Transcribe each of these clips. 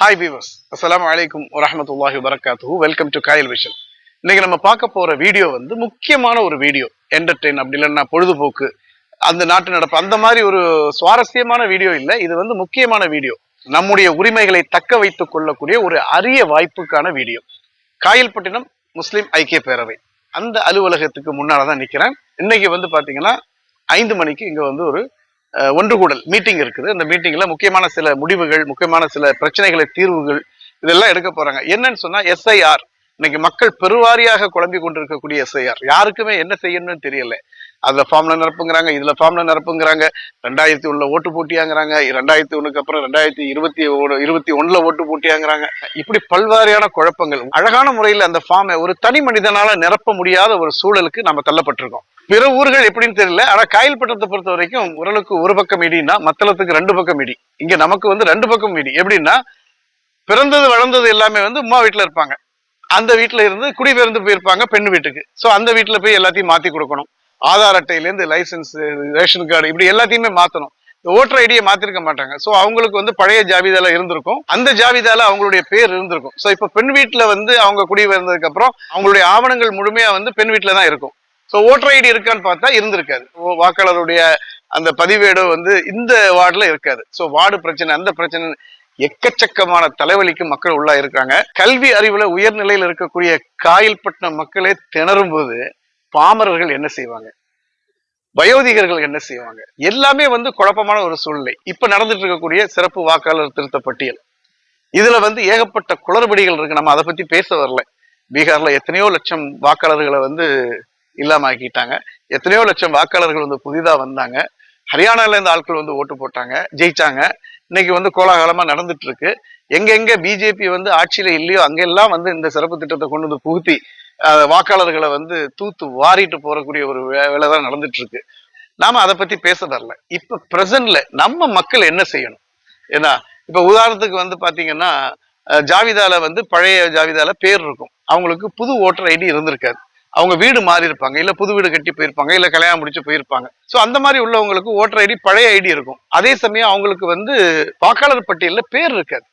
Hi viewers அஸ்லாம் அலைக்கும் வரமத்துல்லாஹி வரகாத்து வெல்கம் டு காயல் விஷன் இன்னைக்கு நம்ம பார்க்க போற வீடியோ வந்து முக்கியமான ஒரு வீடியோ என்டர்டெயின் அப்படி இல்லைன்னா பொழுதுபோக்கு அந்த நாட்டு நடப்பு அந்த மாதிரி ஒரு சுவாரஸ்யமான வீடியோ இல்லை. இது வந்து முக்கியமான வீடியோ நம்முடைய உரிமைகளை தக்க வைத்துக் கொள்ளக்கூடிய ஒரு அரிய வாய்ப்புக்கான வீடியோ காயல்பட்டினம் முஸ்லிம் ஐக்கிய பேரவை. அந்த அலுவலகத்துக்கு முன்னால தான் நிற்கிறேன் இன்னைக்கு வந்து பாத்தீங்கன்னா ஐந்து மணிக்கு இங்க வந்து ஒரு ஒன்று கூடல். மீட்டிங் இருக்குது. அந்த மீட்டிங்ல முக்கியமான சில முடிவுகள் முக்கியமான சில பிரச்சனைகளை தீர்வுகள் இதெல்லாம் எடுக்க போறாங்க. என்னன்னு சொன்னா எஸ்ஐஆர் இன்னைக்கு மக்கள் பெருவாரியாக குழம்பி கொண்டிருக்கக்கூடிய எஸ்ஐஆர் யாருக்குமே என்ன செய்யணும்னு தெரியல. அதுல ஃபார்ம்ல நிரப்புங்கிறாங்க இதுல ஃபார்ம்ல நிரப்புங்கிறாங்க. ரெண்டாயிரத்தி ஒண்ணுல ஓட்டு போட்டியாங்கிறாங்க. ரெண்டாயிரத்தி ஒண்ணுக்கு அப்புறம் ரெண்டாயிரத்தி இருபத்தி ஒண்ணு இருபத்தி ஒண்ணுல ஓட்டு போட்டியாங்கிறாங்க. இப்படி பல்வாரியான குழப்பங்கள். அழகான முறையில் அந்த ஃபார்மை ஒரு தனி மனிதனால நிரப்ப முடியாத ஒரு சூழலுக்கு நம்ம தள்ளப்பட்டிருக்கோம். பிற ஊர்கள் எப்படின்னு தெரியல. ஆனா காயல்பட்டத்தை பொறுத்த வரைக்கும் உரலுக்கு ஒரு பக்கம் இடின்னா மத்தளத்துக்கு ரெண்டு பக்கம் இடி. இங்க நமக்கு வந்து ரெண்டு பக்கம் இடி. எப்படின்னா பிறந்தது வளர்ந்தது எல்லாமே வந்து உமா வீட்டுல இருப்பாங்க. அந்த வீட்டுல இருந்து குடிபெயர்ந்து போயிருப்பாங்க பெண் வீட்டுக்கு. சோ அந்த வீட்டுல போய் எல்லாத்தையும் மாத்தி கொடுக்கணும். ஆதார் அட்டையில இருந்து லைசன்ஸ் ரேஷன் கார்டு இப்படி எல்லாத்தையுமே மாத்தணும். இந்த ஓட்டர் ஐடியை மாத்திருக்க மாட்டாங்க. சோ அவங்களுக்கு வந்து பழைய ஜாவிதால இருந்திருக்கும். அந்த ஜாவிதால அவங்களுடைய பேர் இருந்திருக்கும். சோ இப்ப பெண் வீட்டுல வந்து அவங்க குடி வந்ததுக்கு அப்புறம் அவங்களுடைய ஆவணங்கள் முழுமையா வந்து பெண் வீட்டுல தான் இருக்கும். ஸோ ஓட்டர் ஐடி இருக்கான்னு பார்த்தா இருந்திருக்காது. ஓ, வாக்காளருடைய அந்த பதிவேடு வந்து இந்த வார்டில் இருக்காது. ஸோ வார்டு பிரச்சனை அந்த பிரச்சனை எக்கச்சக்கமான தலைவலிக்கு மக்கள் உள்ளா இருக்காங்க. கல்வி அறிவுல உயர்நிலையில் இருக்கக்கூடிய காயல்பட்டின மக்களே திணறும் போது பாமரர்கள் என்ன செய்வாங்க? வயோதிகர்கள் என்ன செய்வாங்க? எல்லாமே வந்து குழப்பமான ஒரு சூழ்நிலை. இப்ப நடந்துட்டு இருக்கக்கூடிய சிறப்பு வாக்காளர் திருத்த பட்டியல். இதுல வந்து ஏகப்பட்ட குளறுபடிகள் இருக்கு. நம்ம அதை பத்தி பேச வரல. பீகார்ல எத்தனையோ லட்சம் வாக்காளர்களை வந்து இல்லாம ஆக்கிட்டாங்க எத்தனையோ லட்சம் வாக்காளர்கள் வந்து புதிதா வந்தாங்க. ஹரியானால இருந்து ஆட்கள் வந்து ஓட்டு போட்டாங்க ஜெயிச்சாங்க. இன்னைக்கு வந்து கோலாகலமா நடந்துட்டு இருக்கு எங்க எங்க பிஜேபி வந்து ஆட்சியில இல்லையோ அங்கெல்லாம் வந்து இந்த சிறப்பு திட்டத்தை கொண்டு வந்து புகுத்தி வாக்காளர்களை வந்து தூத்து வாரிட்டு போறக்கூடிய ஒரு வே- வேலை தான் நடந்துட்டு இருக்கு நாம அதை பத்தி பேச வரல இப்ப பிரசன்ட்ல நம்ம மக்கள் என்ன செய்யணும்? ஏன்னா இப்ப உதாரணத்துக்கு வந்து பாத்தீங்கன்னா ஜாவிதால வந்து பழைய ஜாவிதால பேர் இருக்கும். அவங்களுக்கு புது ஓட்டர் ஐடி இருந்திருக்காது. அவங்க வீடு மாறி இருப்பாங்க இல்ல புது வீடு கட்டி போயிருப்பாங்க இல்ல கல்யாணம் முடிச்சு போயிருப்பாங்க. சோ அந்த மாதிரி உள்ளவங்களுக்கு ஓட்டர் ஐடி பழைய ஐடி இருக்கும். அதே சமயம் அவங்களுக்கு வந்து வாக்காளர் பட்டியலில் பேர் இருக்காது.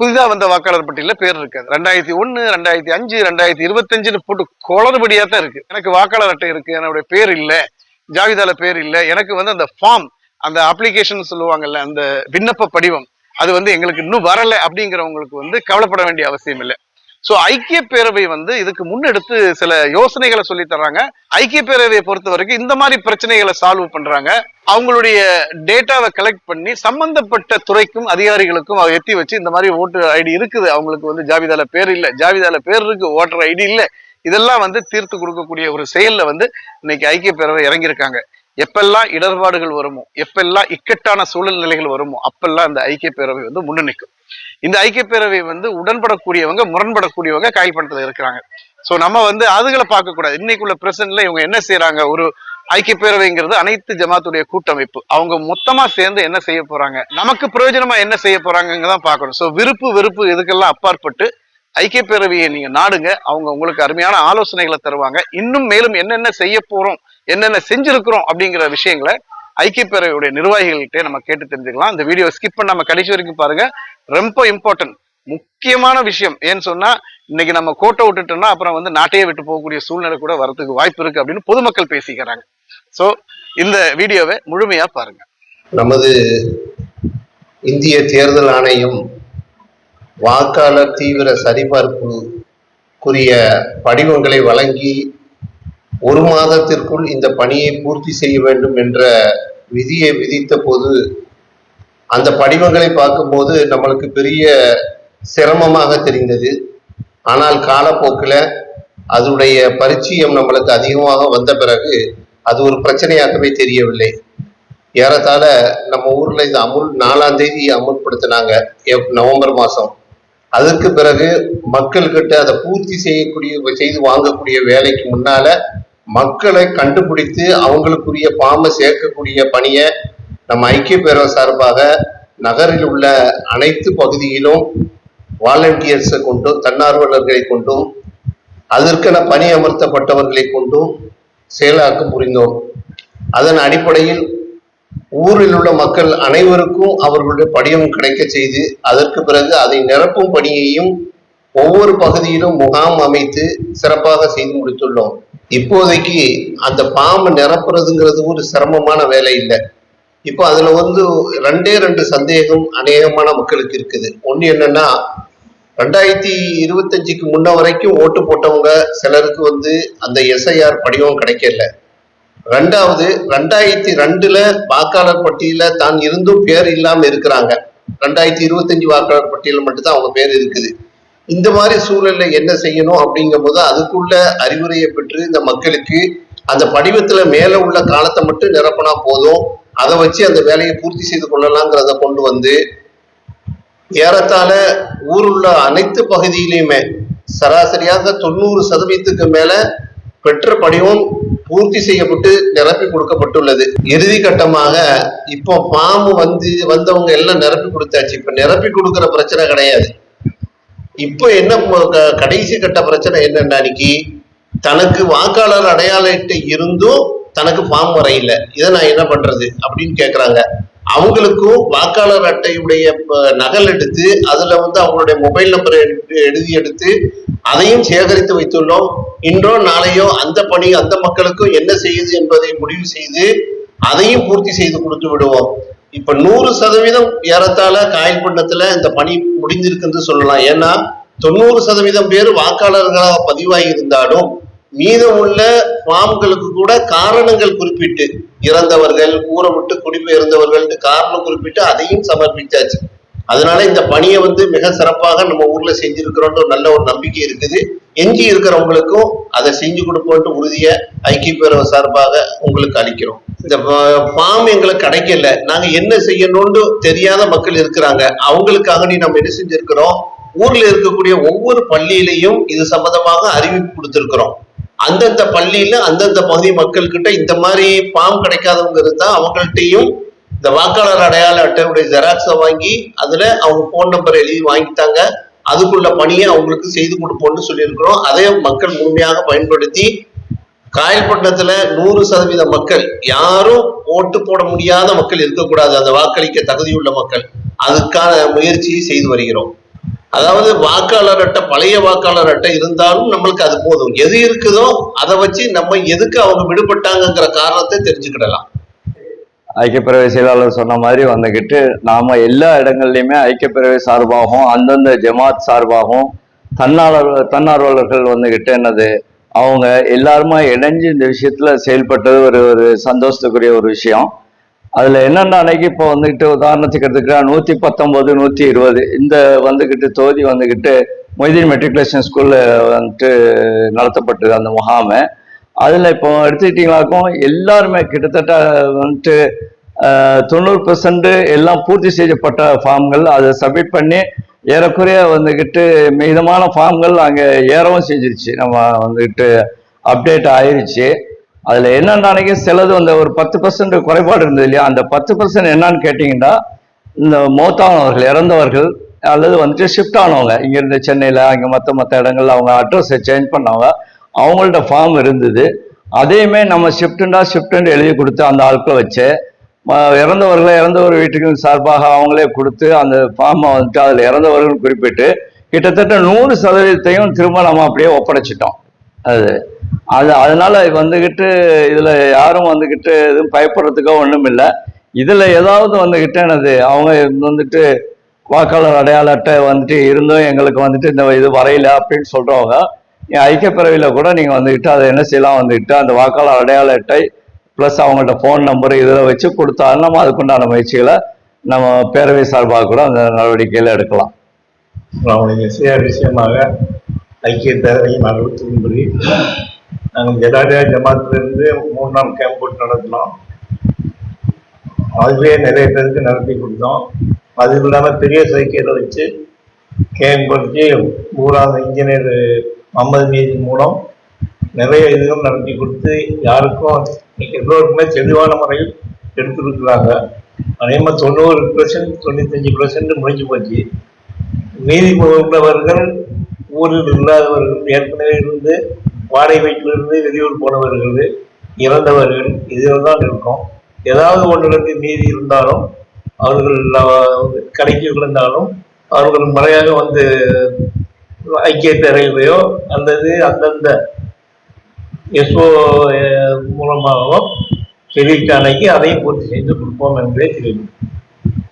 புதிதாக வந்த வாக்காளர் பட்டியலில் பேர் இருக்காது. ரெண்டாயிரத்தி ஒன்று ரெண்டாயிரத்தி அஞ்சு ரெண்டாயிரத்தி இருபத்தஞ்சுன்னு போட்டு குளறுபடியாக தான் இருக்கு. எனக்கு வாக்காளர் அட்டை இருக்கு என்னுடைய பேர் இல்லை ஜாவிதால பேர் இல்லை எனக்கு வந்து அந்த ஃபார்ம் அந்த அப்ளிகேஷன் சொல்லுவாங்கல்ல அந்த விண்ணப்ப படிவம் அது வந்து எங்களுக்கு இன்னும் வரலை அப்படிங்கிறவங்களுக்கு வந்து கவலைப்பட வேண்டிய அவசியம் இல்லை. ஸோ ஐக்கிய பேரவை வந்து இதுக்கு முன்னெடுத்து சில யோசனைகளை சொல்லி தர்றாங்க. ஐக்கிய பேரவையை பொறுத்த வரைக்கும் இந்த மாதிரி பிரச்சனைகளை சால்வ் பண்றாங்க. அவங்களுடைய டேட்டாவை கலெக்ட் பண்ணி சம்பந்தப்பட்ட துறைக்கும் அதிகாரிகளுக்கும் அதை எத்தி வச்சு இந்த மாதிரி ஓட்டு ஐடி இருக்குது. அவங்களுக்கு வந்து ஜாவிதால பேர் இல்ல. ஜாவிதால பேர் இருக்கு ஓட்டர் ஐடி இல்ல. இதெல்லாம் வந்து தீர்த்து கொடுக்கக்கூடிய ஒரு செயல்ல வந்து இன்னைக்கு ஐக்கிய பேரவை இறங்கியிருக்காங்க. எப்பெல்லாம் இடர்பாடுகள் வருமோ எப்பெல்லாம் இக்கட்டான சூழல் நிலைகள் வருமோ அப்பெல்லாம் இந்த ஐக்கிய பேரவை வந்து முன்னு நிற்கும். இந்த ஐக்கிய பேரவை வந்து உடன்படக்கூடியவங்க முரண்படக்கூடியவங்க காயல்படுத்தல இருக்கிறாங்க. ஸோ நம்ம வந்து அதுகளை பார்க்கக்கூடாது. இன்னைக்குள்ள பிரசன்ட்ல இவங்க என்ன செய்யறாங்க ஒரு ஐக்கிய பேரவைங்கிறது அனைத்து ஜமாத்துடைய கூட்டமைப்பு. அவங்க மொத்தமா சேர்ந்து என்ன செய்ய போறாங்க? நமக்கு பிரயோஜனமா என்ன செய்ய போறாங்க தான் பார்க்கணும். ஸோ விருப்பு வெறுப்பு இதுக்கெல்லாம் அப்பாற்பட்டு ஐக்கிய பேரவையை நீங்க நாடுங்க. அவங்க உங்களுக்கு அருமையான ஆலோசனைகளை தருவாங்க. இன்னும் மேலும் என்னென்ன செய்ய போறோம் என்னென்ன செஞ்சிருக்கிறோம் அப்படிங்கிற விஷயங்களை ஐக்கிய பேரவையுடைய நிர்வாகிகள்கிட்ட நம்ம கேட்டு தெரிஞ்சுக்கலாம். இந்த வீடியோ ஸ்கிப் பண்ணாம கடைசி வரைக்கும் பாருங்க. ரொம்ப இம்பார்ட்டன்ட் முக்கியமான விஷயம். ஏன்னு சொன்னா இன்னைக்கு நம்ம கோட்டை விட்டுட்டோம்னா அப்புறம் வந்து நாட்டையே விட்டு போகக்கூடிய சூழ்நிலை கூட வரதுக்கு வாய்ப்பு இருக்கு அப்படின்னு பொதுமக்கள் பேசிக்கிறாங்க. சோ இந்த வீடியோவை முழுமையா பாருங்க. நமது இந்திய தேர்தல் ஆணையம் வாக்காளர் தீவிர சரிபார்ப்புக்குரிய படிவங்களை வழங்கி ஒரு மாதத்திற்குள் இந்த பணியை பூர்த்தி செய்ய வேண்டும் என்ற விதியை விதித்த போது அந்த படிவங்களை பார்க்கும்போது நம்மளுக்கு பெரிய சிரமமாக தெரிந்தது. ஆனால் காலப்போக்கில் அதனுடைய பரிச்சயம் நம்மளுக்கு அதிகமாக வந்த பிறகு அது ஒரு பிரச்சனையாகவே தெரியவில்லை. ஏறத்தாழ நம்ம ஊரில் இந்த அமுல் நாலாம் தேதி அமுல்படுத்தினாங்க எப்- நவம்பர் மாதம். அதற்கு பிறகு மக்கள்கிட்ட அதை பூர்த்தி செய்யக்கூடிய செய்து வாங்கக்கூடிய வேலைக்கு முன்னால மக்களை கண்டுபிடித்து அவங்களுக்குரிய பாம்பை சேர்க்கக்கூடிய பணியை நம்ம ஐக்கிய பேரவை சார்பாக நகரில் உள்ள அனைத்து பகுதியிலும் வாலண்டியர்ஸை கொண்டும் தன்னார்வலர்களை கொண்டும் அதற்கென பணி அமர்த்தப்பட்டவர்களை கொண்டும் செயலாக்கம் புரிந்தோம். அதன் அடிப்படையில் ஊரில் உள்ள மக்கள் அனைவருக்கும் அவர்களுடைய படிவம் கிடைக்க செய்து அதற்கு பிறகு அதை நிரப்பும் பணியையும் ஒவ்வொரு பகுதியிலும் முகாம் அமைத்து சிறப்பாக செய்து முடித்துள்ளோம். இப்போதைக்கு அந்த பாம்பு நிரப்புறதுங்கிறது ஒரு சிரமமான வேலை இல்லை. இப்போ அதுல வந்து ரெண்டே ரெண்டு சந்தேகம் அநேகமான மக்களுக்கு இருக்குது. ஒன்று என்னன்னா ரெண்டாயிரத்தி இருபத்தஞ்சுக்கு முன்ன வரைக்கும் ஓட்டு போட்டவங்க சிலருக்கு வந்து அந்த எஸ்ஐஆர் படிவம் கிடைக்கல. ரெண்டாவது ரெண்டாயிரத்தி ரெண்டுல வாக்காளர் பட்டியல தான் இருந்தும் பேர் இல்லாம இருக்கிறாங்க. ரெண்டாயிரத்தி இருபத்தஞ்சு வாக்காளர் பட்டியல மட்டும்தான் அவங்க பேர் இருக்குது. இந்த மாதிரி சூழல்ல என்ன செய்யணும் அப்படிங்கும்போது அதுக்குள்ள அறிவுரையை பெற்று இந்த மக்களுக்கு அந்த படிவத்துல மேல உள்ள காலத்தை மட்டும் நிரப்பினா போதும். அதை வச்சு அந்த வேலையை பூர்த்தி செய்து கொள்ளலாங்கிறத கொண்டு வந்து ஏறத்தாழ ஊருள்ள அனைத்து பகுதியிலையுமே சராசரியாக தொண்ணூறு சதவீதத்துக்கு மேல பெற்ற படிவம் பூர்த்தி செய்யப்பட்டு நிரப்பி கொடுக்கப்பட்டுள்ளது. இறுதி கட்டமாக இப்போ ஃபார்ம் வந்து வந்தவங்க எல்லாம் நிரப்பி கொடுத்தாச்சு. இப்ப நிரப்பி கொடுக்கிற பிரச்சனை கிடையாது. இப்போ என்ன க- கடைசி கட்ட பிரச்சனை என்னன்னா அன்னைக்கு தனக்கு வாக்காளர் அடையாள இருந்தும் தனக்கு ஃபார்ம் வரையில. இதை நான் என்ன பண்றது அப்படின்னு கேக்குறாங்க. அவங்களுக்கும் வாக்காளர் அட்டையுடைய நகல் எடுத்து அதுல வந்து அவங்களுடைய மொபைல் நம்பரை எடுத்து எழுதி எடுத்து அதையும் சேகரித்து வைத்துள்ளோம். இன்றோ நாளையோ அந்த பணி அந்த மக்களுக்கும் என்ன செய்யுது என்பதை முடிவு செய்து அதையும் பூர்த்தி செய்து கொடுத்து விடுவோம். இப்ப நூறு சதவீதம் ஏறத்தாழ காயல்பண்ணத்துல இந்த பணி முடிந்திருக்குன்னு சொல்லலாம். ஏன்னா தொண்ணூறு சதவீதம் பேர் வாக்காளர்களாக பதிவாகி இருந்தாலும் மீதமுள்ள ஃபார்ம்களுக்கு கூட காரணங்கள் குறிப்பிட்டு இறந்தவர்கள் ஊரை விட்டு குடிபெயர்ந்தவர்கள் காரணம் குறிப்பிட்டு அதையும் சமர்ப்பித்தாச்சு அதனால இந்த பணியை வந்து மிக சிறப்பாக நம்ம ஊர்ல செஞ்சிருக்கிறோன்ற நல்ல ஒரு நம்பிக்கை இருக்குது. எஞ்சி இருக்கிறவங்களுக்கும் அதை செஞ்சு கொடுப்போம்ட்டு உறுதியை ஐக்கிய பேரவை சார்பாக உங்களுக்கு அளிக்கிறோம். இந்த ஃபார்ம் எங்களுக்கு கிடைக்கல. நாங்க என்ன செய்யணும்னு தெரியாத மக்கள் இருக்கிறாங்க. அவங்களுக்காக நீ நம்ம என்ன செஞ்சிருக்கிறோம்? ஊர்ல இருக்கக்கூடிய ஒவ்வொரு பள்ளியிலையும் இது சம்பந்தமாக அறிவிப்பு கொடுத்திருக்கிறோம். அந்தந்த பள்ளியில அந்தந்த பகுதி மக்கள்கிட்ட இந்த மாதிரி ஃபார்ம் கிடைக்காதவங்க இருந்தா அவங்கள்ட்டையும் இந்த வாக்காளர் அடையாள அட்டையுடைய ஜெராக்ஸை வாங்கி அதுல அவங்க ஃபோன் நம்பர் எழுதி வாங்கிட்டாங்க. அதுக்குள்ள பணியை அவங்களுக்கு செய்து கொடுப்போம்னு சொல்லியிருக்கிறோம். அதை மக்கள் முழுமையாக பயன்படுத்தி காயல்பட்டினத்துல நூறு சதவீத மக்கள் யாரும் ஓட்டு போட முடியாத மக்கள் இருக்கக்கூடாது. அந்த வாக்களிக்க தகுதியுள்ள மக்கள். அதுக்கான முயற்சியை செய்து வருகிறோம். அதாவது வாக்காளர் அட்டை பழைய வாக்காளர் அட்டை இருந்தாலும் நம்மளுக்கு அது போதும். எது இருக்குதோ அதை வச்சு நம்ம எதுக்கு அவங்க விடுபட்டாங்கங்கிற காரணத்தை தெரிஞ்சுக்கிடலாம். ஐக்கியப்பேரவை செயலாளர் சொன்ன மாதிரி வந்துக்கிட்டு நாம எல்லா இடங்கள்லையுமே ஐக்கியப்பேரவை சார்பாகவும் அந்தந்த ஜமாத் சார்பாகவும் தன்னார்வ தன்னார்வலர்கள் வந்துக்கிட்டு என்னது அவங்க எல்லாருமா இணைஞ்சு இந்த விஷயத்துல செயல்பட்டது ஒரு ஒரு சந்தோஷத்துக்குரிய ஒரு விஷயம். அதுல என்னென்ன அன்னைக்கு இப்போ வந்துக்கிட்டு உதாரணத்துக்கு எடுத்துக்கிட்டா நூத்தி பத்தொன்பது நூத்தி இருபது இந்த வந்துக்கிட்டு தொகுதி வந்துக்கிட்டு மொய்தீன் மெட்ரிகுலேஷன் ஸ்கூல்ல வந்துட்டு நடத்தப்பட்டது அந்த முகாமை. அதில் இப்போ எடுத்துக்கிட்டீங்களாக்கும் எல்லாருமே கிட்டத்தட்ட வந்துட்டு தொண்ணூறு பெர்சன்ட் எல்லாம் பூர்த்தி செய்யப்பட்ட ஃபார்ம்கள் அதை சப்மிட் பண்ணி ஏறக்குறைய வந்துக்கிட்டு மிதமான ஃபார்ம்கள் அங்கே ஏறவும் செஞ்சிருச்சு. நம்ம வந்துக்கிட்டு அப்டேட் ஆயிருச்சு. அதில் என்னென்ன அன்னைக்கு சிலது அந்த ஒரு பத்து பர்சன்ட் குறைபாடு இருந்தது இல்லையா? அந்த பத்து பர்சன்ட் என்னன்னு கேட்டீங்கன்னா இந்த மௌத்தானவர்கள் இறந்தவர்கள் அல்லது வந்துட்டு ஷிஃப்ட் ஆனவங்க இங்கேருந்து சென்னையில் அங்கே மற்ற மற்ற இடங்கள்ல அவங்க அட்ரஸை சேஞ்ச் பண்ணவங்க அவங்கள்ட்ட ஃபார்ம் இருந்தது. அதையுமே நம்ம ஷிஃப்ட்டுண்டா ஷிஃப்ட்டுன்னு எழுதி கொடுத்து அந்த ஆட்களை வச்சு இறந்தவர்களை இறந்தவர் வீட்டுக்கு சார்பாக அவங்களே கொடுத்து அந்த ஃபார்மை வந்துட்டு அதில் இறந்தவர்கள் குறிப்பிட்டு கிட்டத்தட்ட நூறு சதவீதத்தையும் திரும்ப நம்ம அப்படியே ஒப்படைச்சிட்டோம். அது அது அதனால வந்துக்கிட்டு இதில் யாரும் வந்துக்கிட்டு எதுவும் பயப்படுறதுக்கோ ஒன்றும் இல்லை. இதில் ஏதாவது வந்துக்கிட்டு எனது அவங்க வந்துட்டு வாக்காளர் அடையாள அட்டை வந்துட்டு இருந்தும் எங்களுக்கு வந்துட்டு இந்த இது வரையில அப்படின்னு சொல்றவங்க ஐக்கியப்பிறவியில் கூட நீங்கள் வந்துக்கிட்டு அதை என்ன செய்யலாம் வந்துக்கிட்டு அந்த வாக்காளர் அடையாள அட்டை ப்ளஸ் அவங்கள்ட்ட ஃபோன் நம்பர் இதில் வச்சு கொடுத்தாலும் நம்ம அதுக்குண்டான முயற்சிகளை நம்ம பேரவை சார்பாக கூட அந்த நடவடிக்கையில் எடுக்கலாம். அவனுடைய விஷயமாக ஐக்கிய பேரவையின் அறுபத்தி நாங்கள் ஜடாடியா ஜமாத்திலிருந்து மூணு நாள் கேம்ப் போட்டு நடத்தினோம். அதுவே நிறைய பேருக்கு நடத்தி கொடுத்தோம். அது இல்லாமல் பெரிய சைக்கிளை வச்சு கேம்ப் படுத்தி ஊராக இன்ஜினியர் மம்மது மீதி மூலம் நிறைய இதுகள் நடத்தி கொடுத்து யாருக்கும் எல்லோருக்குமே தெளிவான முறையில் எடுத்துருக்குறாங்க. அதே மாதிரி தொண்ணூறு பர்சன்ட் தொண்ணூத்தஞ்சு பர்சன்ட் முடிஞ்சு போச்சு. மீதி உள்ளவர்கள் ஊரில் இல்லாதவர்கள் ஏற்கனவே இருந்து வாடகை வீட்டிலிருந்து வெளியூர் போனவர்கள் இறந்தவர்கள் இதில் தான் இருக்கும். ஏதாவது ஒன்று மீதி இருந்தாலும் அவர்கள் கடைக்கு விழுந்தாலும் அவர்கள் முறையாக வந்து ஐக்கிய பேரவையோ அல்லது அந்தந்த எஸ்ஓ மூலமாகவோ தெரிவித்தாலைக்கு அதையும் பூர்த்தி செய்து கொடுப்போம் என்றே தெரியும்.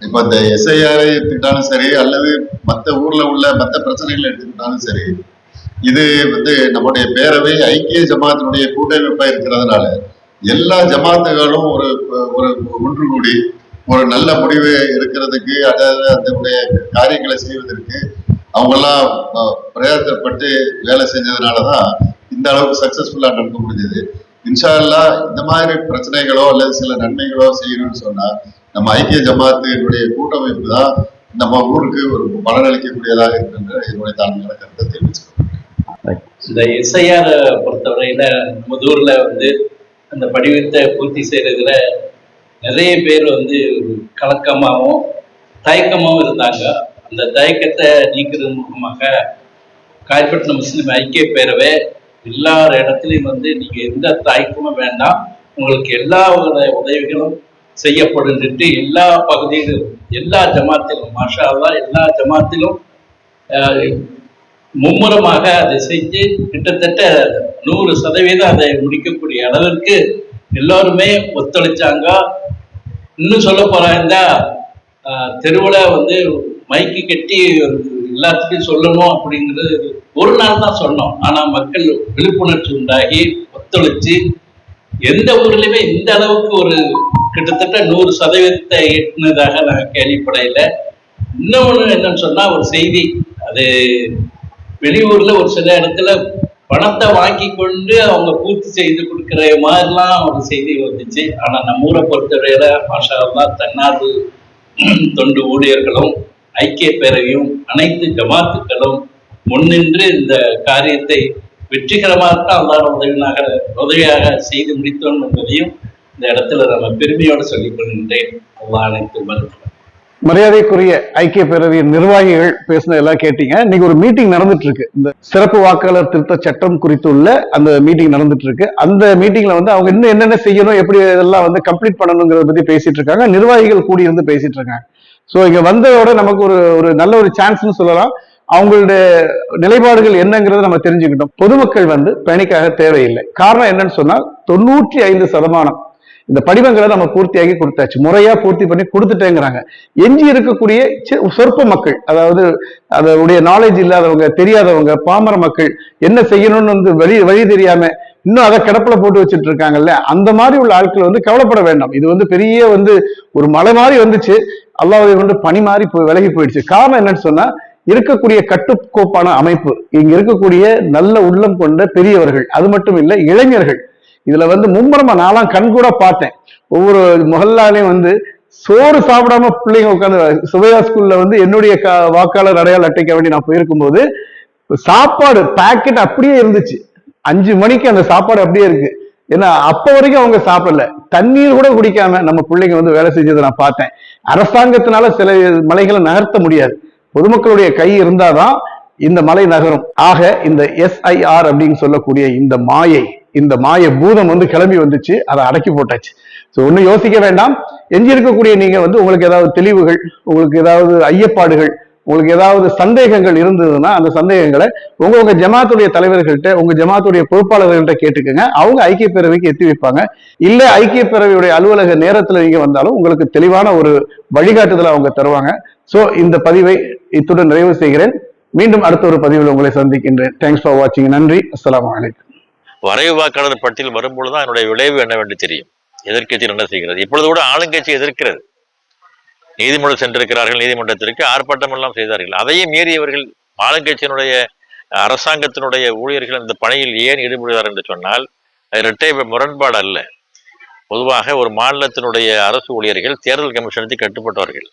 இப்ப இந்த எஸ்ஐஆர் எடுத்துக்கிட்டாலும் சரி அல்லது மற்ற ஊர்ல உள்ள மற்ற பிரச்சனைகள் எடுத்துக்கிட்டாலும் சரி இது வந்து நம்முடைய பேரவை ஐக்கிய ஜமாத்தினுடைய கூட்டமைப்பா இருக்கிறதுனால எல்லா ஜமாத்துகளும் ஒரு ஒரு ஒன்று கூடி ஒரு நல்ல முடிவு இருக்கிறதுக்கு அதாவது அதனுடைய காரியங்களை செய்வதற்கு அவங்கெல்லாம் பிரயாசப்பட்டு வேலை வேலை செஞ்சதுனாலதான் இந்த அளவுக்கு சக்சஸ்ஃபுல்லா நடக்க முடிஞ்சது. இன்ஷா அல்லாஹ் இந்த மாதிரி பிரச்சனைகளோ அல்லது சில நன்மைகளோ செய்யணும்னு சொன்னா நம்ம ஐக்கிய ஜமாத்தினுடைய கூட்டமைப்பு தான் நம்ம ஊருக்கு ஒரு பலனளிக்கக்கூடியதாக இருக்கின்ற என்னுடைய தாழ்மையான கருத்தை தெரிவிச்சுக்கிறேன் இந்த எஸ்ஐஆர் பொறுத்தவரையில முதூர்ல வந்து அந்த படிவத்தை பூர்த்தி செய்யறதுல நிறைய பேர் வந்து கலக்கமாகவும் தயக்கமாகவும் இருந்தாங்க. அந்த தயக்கத்தை நீக்கிறது மூலமாக காயப்பட்டின முஸ்லிம் ஐக்கிய பேரவை எல்லா இடத்துலையும் வந்து நீங்க எந்த தயக்கமும் வேண்டாம். உங்களுக்கு எல்லா உதவிகளும் செய்யப்படுன்ட்டு எல்லா பகுதியிலும் எல்லா ஜமாத்திலும் மாஷா எல்லா ஜமாத்திலும் மும்முரமாக அதை செஞ்சு கிட்டத்தட்ட நூறு சதவீதம் அதை முடிக்கக்கூடிய அளவிற்கு எல்லோருமே ஒத்துழைச்சாங்க. இன்னும் சொல்ல போறாங்கன்னா தெருவில் வந்து மைக்கு கட்டி எல்லாத்துக்கும் சொல்லணும் அப்படிங்கிறது ஒரு நாள் தான் சொன்னோம். ஆனால் மக்கள் விழிப்புணர்ச்சி உண்டாகி ஒத்துழைச்சு எந்த ஊர்லேயுமே இந்த அளவுக்கு ஒரு கிட்டத்தட்ட நூறு சதவீதத்தை எட்டினதாக நாங்கள் கேள்விப்படையில இன்னொன்று என்னன்னு சொன்னால் ஒரு செய்தி. அது வெளியூர்ல ஒரு சில இடத்துல பணத்தை வாங்கி கொண்டு அவங்க பூர்த்தி செய்து கொடுக்குற மாதிரிலாம் ஒரு செய்தி வந்துச்சு. ஆனால் நம்ம ஊரை பொறுத்தவரையில மாஷா அல்லாஹ் தன்னார்வ தொண்டு ஊழியர்களும் ஐக்கிய பேரவையும் அனைத்து ஜமாத்துக்களும் முன்னின்று இந்த காரியத்தை வெற்றிகரமாக தான் அல்லாத உதவியாக உதவியாக செய்து முடித்தோம் என்பதையும் இந்த இடத்துல நம்ம பெருமையோடு சொல்லிக் கொள்கின்றேன். அல்லா அனைத்து மருத்துவம் மரியாதைக்குரிய ஐக்கிய பேரவையின் நிர்வாகிகள் பேசின எல்லாம் கேட்டீங்க. இன்னைக்கு ஒரு மீட்டிங் நடந்துட்டு இருக்கு இந்த சிறப்பு வாக்காளர் திருத்த சட்டம் குறித்துள்ள அந்த மீட்டிங் நடந்துட்டு இருக்கு அந்த மீட்டிங்ல வந்து அவங்க இன்னும் என்னென்ன செய்யணும் எப்படி இதெல்லாம் வந்து கம்ப்ளீட் பண்ணணுங்கிறத பத்தி பேசிட்டு இருக்காங்க நிர்வாகிகள் கூடி இருந்து பேசிட்டு இருக்காங்க சோ இங்க வந்ததோட நமக்கு ஒரு ஒரு நல்ல ஒரு சான்ஸ்னு சொல்லலாம். அவங்களுடைய நிலைப்பாடுகள் என்னங்கிறத நம்ம தெரிஞ்சுக்கிட்டோம். பொதுமக்கள் வந்து பணிக்காக தேவையில்லை. காரணம் என்னன்னு சொன்னால் தொண்ணூற்றி ஐந்து சதமானம் இந்த படிவங்களை நம்ம பூர்த்தியாகி கொடுத்தாச்சு. முறையா பூர்த்தி பண்ணி கொடுத்துட்டேங்கிறாங்க. எஞ்சி இருக்கக்கூடிய சொற்ப மக்கள் அதாவது அதனுடைய நாலேஜ் இல்லாதவங்க தெரியாதவங்க பாமர மக்கள் என்ன செய்யணும்னு வந்து வழி வழி தெரியாம இன்னும் அதை கிடப்புல போட்டு வச்சுட்டு இருக்காங்கல்ல அந்த மாதிரி உள்ள ஆட்கள் வந்து கவலைப்பட வேண்டாம். இது வந்து பெரிய வந்து ஒரு மலை மாதிரி வந்துச்சு. அல்லாஹ்வை கொண்டு பனி மாதிரி போய் விலகி போயிடுச்சு. காரணம் என்னன்னு சொன்னா இருக்கக்கூடிய கட்டுக்கோப்பான அமைப்பு இங்க இருக்கக்கூடிய நல்ல உள்ளம் கொண்ட பெரியவர்கள் அது மட்டும் இல்லை இளைஞர்கள். இதுல வந்து மும்முரமா நான்லாம் கண் கூட பார்த்தேன். ஒவ்வொரு முகல்லாலையும் வந்து சோறு சாப்பிடாம பிள்ளைங்க உட்காந்து சுவையா ஸ்கூல்ல வந்து என்னுடைய வாக்காளர் அடையாள அட்டைக்க வேண்டி நான் போயிருக்கும் போது சாப்பாடு பாக்கெட் அப்படியே இருந்துச்சு. அஞ்சு மணிக்கு அந்த சாப்பாடு அப்படியே இருக்கு. ஏன்னா அப்ப வரைக்கும் அவங்க சாப்பிடல. தண்ணீர் கூட குடிக்காம நம்ம பிள்ளைங்க வந்து வேலை செஞ்சதை நான் பார்த்தேன். அரசாங்கத்தினால சில மலைகளை நகர்த்த முடியாது. பொதுமக்களுடைய கை இருந்தாதான் இந்த மலை நகரும். ஆக இந்த எஸ்ஐஆர் அப்படின்னு சொல்லக்கூடிய இந்த மாயை இந்த மாய பூதம் வந்து கிளம்பி வந்துச்சு அதை அடக்கி போட்டாச்சு. ஸோ ஒன்றும் யோசிக்க வேண்டாம். எஞ்சி இருக்கக்கூடிய நீங்க வந்து உங்களுக்கு ஏதாவது தெளிவுகள் உங்களுக்கு ஏதாவது ஐயப்பாடுகள் உங்களுக்கு ஏதாவது சந்தேகங்கள் இருந்ததுன்னா அந்த சந்தேகங்களை உங்க உங்க ஜமாத்துடைய தலைவர்கள்ட்ட உங்க ஜமாத்துடைய பொறுப்பாளர்கள்ட்ட கேட்டுக்கோங்க. அவங்க ஐக்கிய பேரவைக்கு எத்தி வைப்பாங்க. இல்ல ஐக்கிய பேரவையுடைய அலுவலக நேரத்துல நீங்க வந்தாலும் உங்களுக்கு தெளிவான ஒரு வழிகாட்டுதலை அவங்க தருவாங்க. சோ இந்த பதிவை இத்துடன் நிறைவு செய்கிறேன். மீண்டும் அடுத்த ஒரு பதிவில் உங்களை சந்திக்கின்றேன். தேங்க்ஸ் ஃபார் வாட்சிங் நன்றி. அஸ்லாம் வலைக்கம் வரைவு வாக்காளர் பட்டியல் வரும்பொழுதுதான் என்னுடைய விளைவு என்னவென்று தெரியும். எதிர்க்கட்சி என்ன செய்கிறது? இப்பொழுது கூட ஆளுங்கட்சி எதிர்க்கிறது. நீதிமன்றம் சென்றிருக்கிறார்கள் நீதிமன்றத்திற்கு ஆர்ப்பாட்டம் எல்லாம் செய்தார்கள். அதையே மீறியவர்கள் ஆளுங்கட்சியினுடைய அரசாங்கத்தினுடைய ஊழியர்கள் இந்த பணியில் ஏன் ஈடுபடுகிறார் என்று சொன்னால் அது இரட்டை முரண்பாடு அல்ல. பொதுவாக ஒரு மாநிலத்தினுடைய அரசு ஊழியர்கள் தேர்தல் கமிஷனுக்கு கட்டுப்பட்டவர்கள்.